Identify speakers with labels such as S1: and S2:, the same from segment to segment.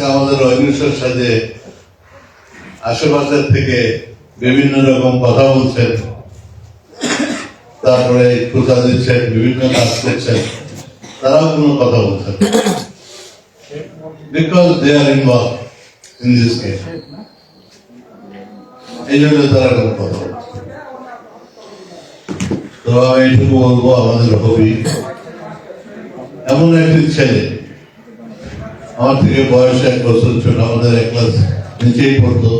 S1: আজকে আমাদের অহিংসের সাথে আশেপাশের থেকে বিভিন্ন রকম কথা বলছেন। তারপরে খোঁজা দিচ্ছেন, বিভিন্ন কাজ করছেন। তারাও কোনো কথা বলছেন। Because they are involve in this case এই জন্য তারা কোনো কথা বলছে। তো এইটুকু বলব, আমাদের হবি। এমন একটি ছেলে আমার থেকে বয়স এক বছর ছোট, আমাদের এক ক্লাস নিচেই পড়তো।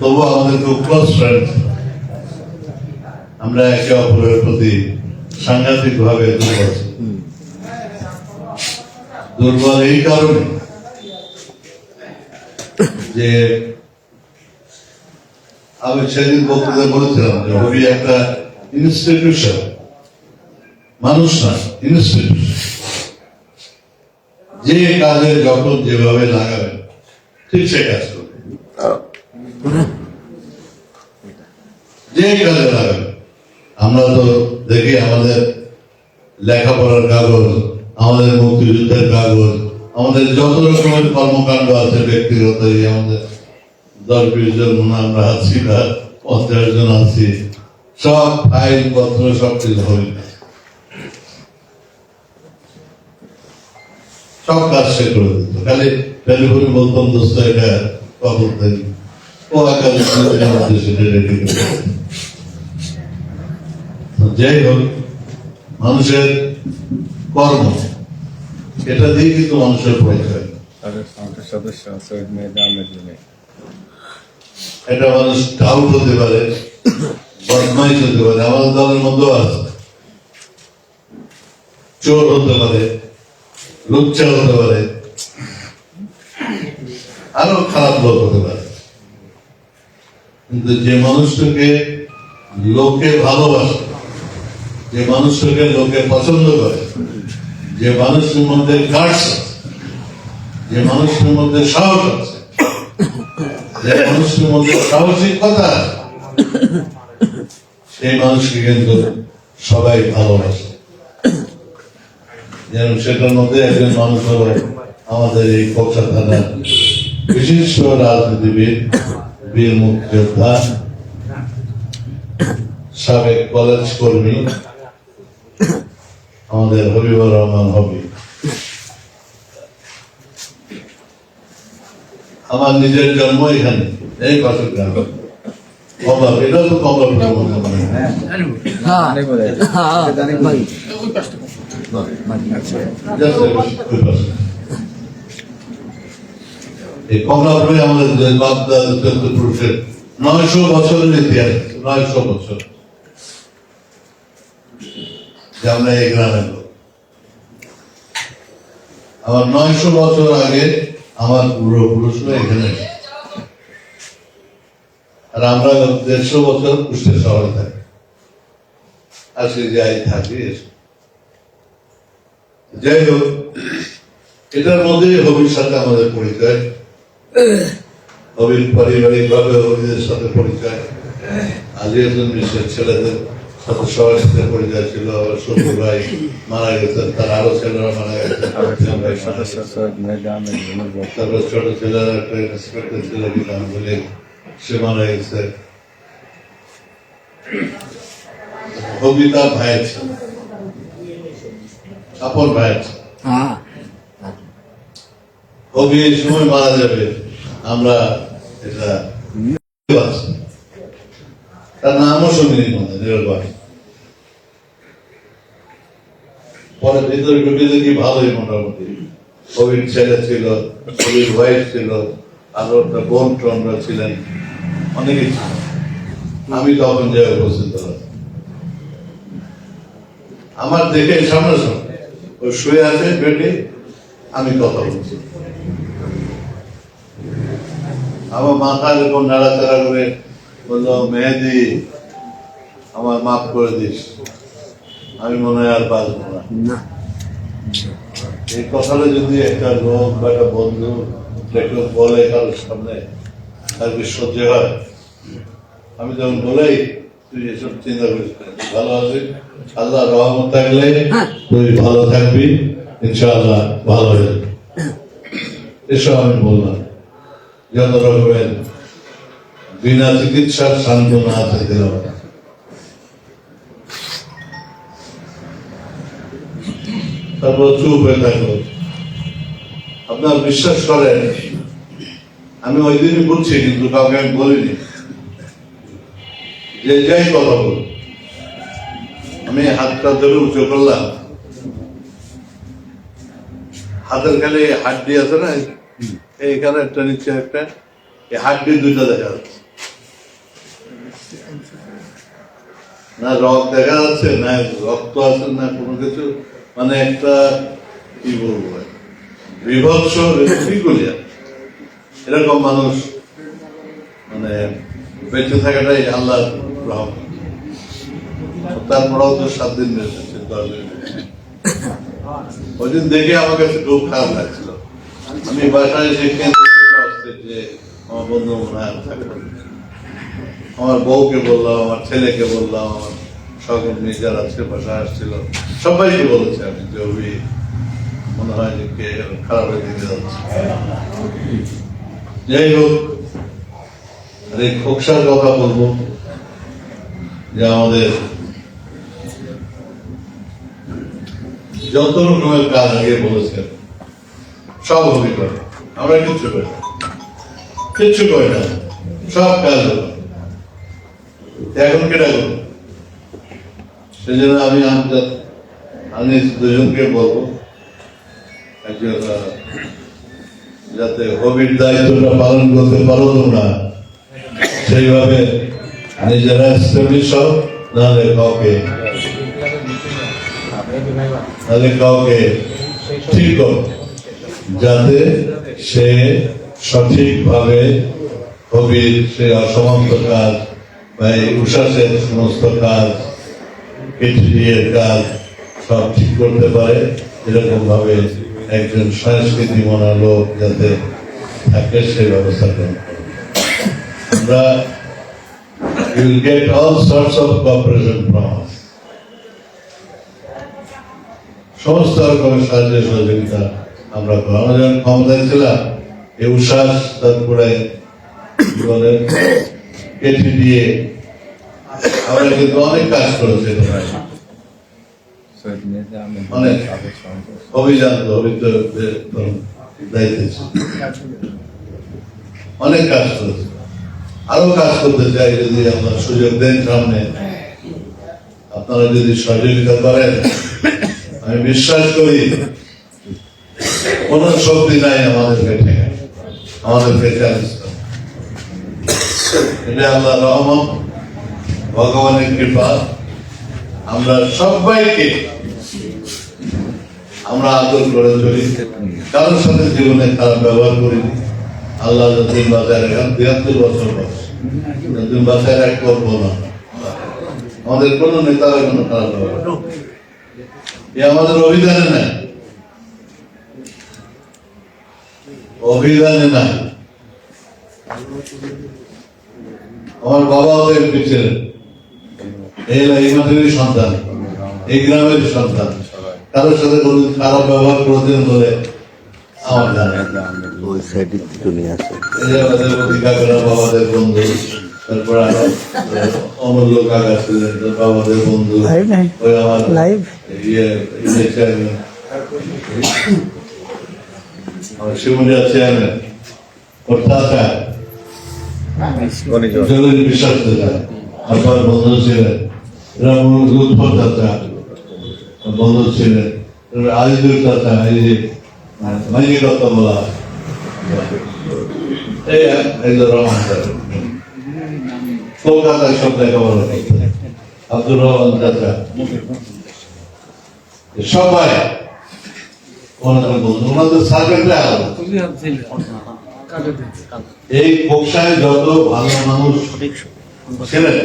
S1: তবু আমাদের খুব ক্লোজ ফ্রেন্ড আমরা একে অপরের প্রতি সাংঘাতিক ভাবে দুর্বল দুর্বল এই কারণে যে আমি সেদিন বক্তৃতা বলেছিলাম যে হবি একটা ইনস্টিটিউশন মানুষ যে কাজে যখন যেভাবে লাগাবেন ঠিক সে কাজ করবে যে কাজে লাগাবেন আমরা তো দেখি আমাদের লেখাপড়ার কাগজ, আমাদের মুক্তিযুদ্ধের কাগজ, আমাদের যত রকমের কর্মকাণ্ড আছে ব্যক্তিগত আমাদের দশ বিশ জন মনে আমরা আছি পঞ্চাশ জন আছি, সব ফাইল পত্র সব কিছু হয়ে গেছে। সব কাজ সে করে দিত। খালি টেলিফোনে বলতাম দোস্ত এটা কখন দেন ও দিনের মধ্যে সেটা রেডি করে যাই হোক মানুষের কর্ম এটা দিয়ে কিন্তু মানুষের পরিচয়
S2: তাদের সদস্য সৈয়দ মেহদি আহমেদ
S1: এটা মানুষ ডাউট হতে পারে বদমাইশ হতে পারে আমাদের দলের মধ্যেও আছে। চোর হতে পারে লুচ্চা হতে পারে। আরও খারাপ লোক হতে পারে। কিন্তু যে মানুষটাকে লোকে ভালোবাসে, যে মানুষটাকে লোকে পছন্দ করে, যে মানুষের মধ্যে আছে, যে মানুষের মধ্যে সাহস আছে, যে মানুষের মধ্যে সাহসিকতা সেই মানুষকে কিন্তু সবাই ভালোবাসে। যেন সেটার মধ্যে একজন মানুষ হলো আমাদের এই কক্সা থানার বিশিষ্ট রাজনীতিবিদ বীর মুক্তিযোদ্ধা সাবেক কলেজ কর্মী আমাদের হবিবুর রহমান হবি। আমার নিজের জন্ম এখানে এই পাশের গ্রামে। কমলা এটাও তো কমলা এই কমলাপুরে আমাদের পুরুষের নয়শো বছরের ইতিহাস, নয়শো বছর। যে আমরা এই গ্রামের লোক। আমার নয়শো বছর আগে আমার এখানে আর আমরা দেড়শো বছর কুষ্টের শহরে থাকি। আসি যাই থাকি, এসে। যাই হোক এটার মধ্যে হবির সাথে আমাদের পরিচয়। হবির পারিবারিক ভাবে হবিদের সাথে পরিচয়। আজিয়াতুল মিশ্রের ছেলেদের সাথে সবার সাথে পরিচয় ছিল ভাই মারা গেছেন, তার মারা গেছেন। তারপর ছোট ছেলেরা একটা বলে, সে মারা গেছে। আপন ভাইয়ের
S3: হ্যাঁ।
S1: কবি এই সময় মারা যাবে। আমরা এটা তার নামও শুনিনি মনে পরে ভিতরে ঢুকে দেখি ভালোই মোটামুটি। কবির ছেলে ছিল কবির ওয়াইফ ছিল আরও একটা বোন টনরা ছিলেন। অনেকে ছিল। আমি তখন যে উপস্থিত হলাম। আমার দেখে সামনে সামনে ও শুয়ে আছে বেডে। আমি কথা বলছি। আমার মাথা এরকম নাড়াচাড়া করে বলল মেহেদি আমার মাফ করে দিস। আমি মনে হয় আর বাঁচবো না। এই কথাটা যদি একটা লোক বা একটা বন্ধু কেউ বলে কারোর সামনে আর কি সহ্য হয়? আমি যখন বলেই তুই এসব চিন্তা করিস ভালো আছিস। আল্লাহ রহমত থাকলে তুই ভালো থাকবি। ইনশাআল্লাহ ভালো হয়ে যাবে। এসব আমি বললাম যত রকমের বিনা চিকিৎসার সান্ত্বনা আছে দিলাম তারপর চুপ হয়ে থাকল আপনার বিশ্বাস করেন আমি ওই দিনই বলছি কিন্তু কাউকে আমি বলিনি। যে যাই কথা বল। আমি হাতটা ধরে উঁচু করলাম। হাতের খালি হাড্ডি আছে না? এইখানে একটা, নিচে একটা। এই হাড্ডি দুইটা দেখা যাচ্ছে। না রক দেখা যাচ্ছে, না রক্ত আছে, না কোনো কিছু। মানে একটা, কি বলব বিভৎস রেসিপিগুলিয়া এরকম মানুষ মানে বেঁচে থাকাটাই আল্লাহ রহম তারপরেও তো সাত দিন করলে। ওই দিন দেখে আমার কাছে খুব খারাপ লাগছিল আমি বাসায় এসে যে আমার বন্ধু মনে হয়। আমার বউকে বললাম, আমার ছেলেকে বললাম, আমার মেয়ে যারা আজকে বাসায় আসছিল, সবাইকে বলেছে আমি যে ওই মনে হয় যে কে খারাপ হয়ে দিতে যাচ্ছে যাই হোক, আর এই খোকসার কথা বলব যে আমাদের যত রকমের কাজ আগে বলেছেন, সব হবে করে আমরা কিচ্ছু করি। কিচ্ছু করি না। সব কাজ হবে এখন কেটা করব? সেই জন্য আমি আমজাদ আমি দুজনকে বলব, একজন যাতে হবির দায়িত্বটা পালন করতে পারো তোমরা। সেইভাবে নিজেরা এস্টাবলিশ হও নাহলে কাউকে নাহলে কাউকে ঠিক করো যাতে সে সঠিকভাবে কবির সে অসমাপ্ত কাজ বা এই উষাসের সমস্ত কাজ কেটিডিএর কাজ সব ঠিক করতে পারে এরকম ভাবে একজন সংস্কৃতি মনা লোক যাতে থাকে সেই ব্যবস্থা গ্রহণ করে। আমরা will get all sorts of cooperation from us. সমস্ত রকমের সাহায্য সহযোগিতা আমরা। আমরা যখন ক্ষমতায় ছিলাম, এই উচ্ছ্বাস তারপরে কেটে দিয়ে আমরা কিন্তু অনেক কাজ করেছি অনেক। অভিযান অভিযোগ দায়িত্ব। অনেক কাজ করেছে আরও কাজ করতে চাই যদি আপনার সুযোগ দেন সামনে। আপনারা যদি সহযোগিতা করেন আমি বিশ্বাস করি কোন শক্তি নাই ঠেকায় আমাদেরকে চ্যালেঞ্জ করে এটা আল্লাহ রহমত, ভগবানের কৃপা। আমরা সবাইকে আমরা আদর করে চলি কারোর সাথে জীবনে খারাপ ব্যবহার করিনি। আল্লাহ বাঁচায় রাখেন তিয়াত্তর বছর বয়স। যতদিন বাঁচায় রাখ করব না। আমাদের কোন নেতারা কোনো খারাপ করে না। এ আমাদের অভিধানে নাই। অভিধানে নাই। আমার তো এমপি ছিলেন এই এই সন্তান। এই গ্রামের সন্তান। কারোর সাথে খারাপ ব্যবহার কোনোদিন বলে আমার জানা।
S3: ওই সাইডে একটু নিয়ে আসে।
S1: তারপর অমূল্য কাকা ছিলেন বাবাদের বন্ধু ওই আমার ইয়ে ইয়ে আমার শিবনিয়া চেয়ারম্যান ওর চাচা।
S2: গণিত
S1: বিশ্বাস চাচা বন্ধু ছিলেন রামুল উৎপল চাচা। বন্ধু ছিলেন তারপরে চাচা এই যে মাইনি বলা হয়। এই এই যে রহমান স্যার কলকাতায় সব লেখাপড়া করতেন আব্দুর রহমান চাচা সবাই ওনাদের বন্ধু ওনাদের সার্কেলটা এই কোকসায় যত ভালো মানুষ ছিলেন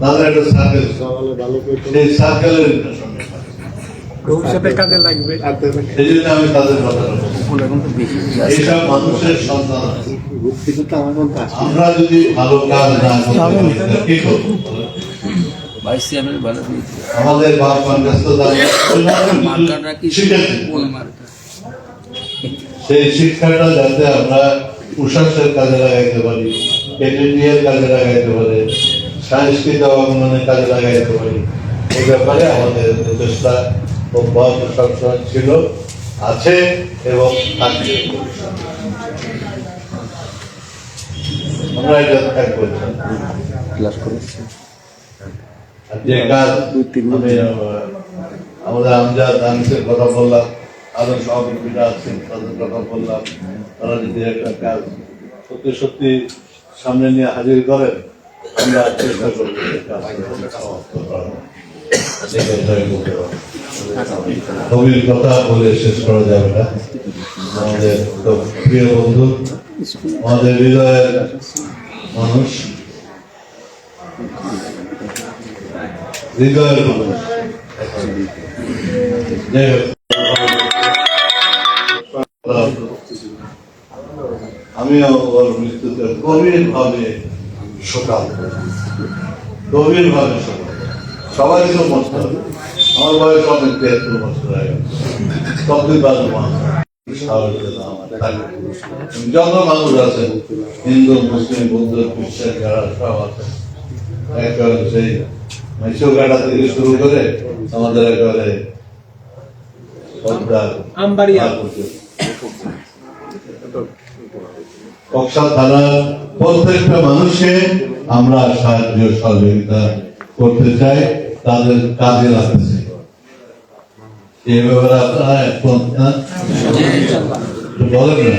S1: তাদের একটা সার্কেল সেই সার্কেলের
S4: কাজে লাগবে
S1: এই জন্য আমি তাদের কথাটা
S3: এখন তো বেশি
S4: আমার
S1: যদি ভালো কাজ না করতে পারি তাহলে কি করব?
S3: ভাইস চেয়ারম্যান ভালো
S1: আমাদের বাপ
S3: মার্কাররা কি কোন মার্কার।
S1: সেই শিক্ষাটা যাতে আমরা প্রশাসনের কাজে লাগাইতে পারি এর কাজে লাগাইতে পারি সাংস্কৃতিক অবলম্বনের কাজে লাগাইতে পারি এই ব্যাপারে আমাদের প্রচেষ্টা অব্যাহত সবসময় ছিল। আছে এবং থাকবে আমরা এটা থাকব
S4: ক্লাস করেছি।
S1: আর যে কাজ আমাদের আমজাদ আনিসের কথা বললাম আরও সহকর্মীরা আছেন তাদের কথা বললাম। তারা যদি একটা কাজ সত্যি সত্যি সামনে নিয়ে হাজির করেন আমরা চেষ্টা করব। কথা বলে শেষ করা যাবে না। আমাদের প্রিয় বন্ধু, আমাদের হৃদয়ের মানুষ হৃদয়ের মানুষ। আমিও ওর মৃত্যুতে গভীর ভাবে শোকাল গভীর ভাবে শোকাল সবাই তো মস্ত। আমার বয়স অনেক তেহাত্তর বছর হয়ে গেছে। বাজু মানুষ। যত আছেন হিন্দু মুসলিম বৌদ্ধ খ্রিস্টান যারা সব আছেন একেবারে সেই মাইশো থেকে শুরু করে আমাদের একেবারে সর্দার কক্সা থানার প্রত্যেকটা মানুষকে আমরা সাহায্য সহযোগিতা করতে চাই। তাদের কাজে লাগতেছে এভাবে ব্যাপারে আপনারা একমত বলেন না